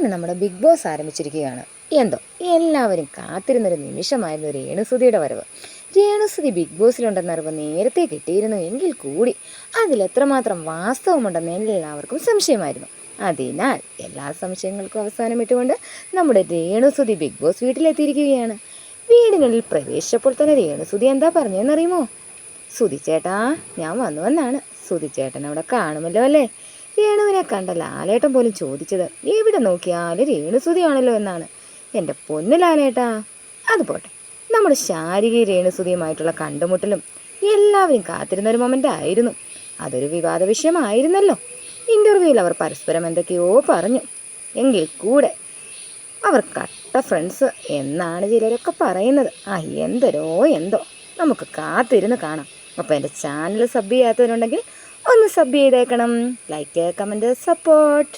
അങ്ങനെ നമ്മുടെ big boss ആരംഭിച്ചിരിക്കുകയാണ്. എന്തോ? എല്ലാവരും കാത്തിരുന്നൊരു നിമിഷമായിരുന്നു രേണുസുതിയുടെ വരവ്. രേണുസുതി ബിഗ് ബോസിലുണ്ടെന്ന അറിവ് നേരത്തെ കിട്ടിയിരുന്നു എങ്കിൽ കൂടി. അതിലെത്രമാത്രം വാസ്തവമുണ്ടെന്ന് എല്ലാവർക്കും സംശയമായിരുന്നു. അതിനാൽ എല്ലാ സംശയങ്ങൾക്കും അവസാനം ഇട്ടുകൊണ്ട് നമ്മുടെ രേണുസുതി ബിഗ് ബോസ് വീട്ടിലെത്തിയിരിക്കുകയാണ്. വീടിനുള്ളിൽ പ്രവേശിച്ചപ്പോൾ തന്നെ രേണുസുതി എന്താ പറഞ്ഞതെന്നറിയുമോ? സുതിച്ചേട്ടാ ഞാൻ വന്നു വന്നാണ് സുതിച്ചേട്ടൻ അവിടെ കാണുമല്ലോ അല്ലേ? രേണുവിനെ കണ്ട ലാലേട്ടൻ പോലും ചോദിച്ചത് എവിടെ നോക്കിയാലും രേണുസുതിയാണല്ലോ എന്നാണ്. എന്റെ പൊന്നു ലാലേട്ടാ അത് പോട്ടെ. നമ്മുടെ ശാരികയും രേണുസുതിയുമായിട്ടുള്ള കണ്ടുമുട്ടലും എല്ലാവരും കാത്തിരുന്ന ഒരു മൊമെന്റ് ആയിരുന്നു. അതൊരു വിവാദ വിഷയമായിരുന്നല്ലോ. ഇന്റർവ്യൂവിൽ അവർ പരസ്പരം എന്തൊക്കെയോ പറഞ്ഞു. എങ്കിൽ കൂടെ അവർ കട്ട ഫ്രണ്ട്സ് എന്നാണ് ചിലരൊക്കെ പറയുന്നത്. ആ എന്തരോ എന്തോ. നമുക്ക് കാത്തിരുന്ന് കാണാം. അപ്പോൾ എന്റെ ചാനൽ സബ് ചെയ്യാത്തവരുണ്ടെങ്കിൽ ഒന്ന് സബ് ചെയ്തേക്കണം. Like comment support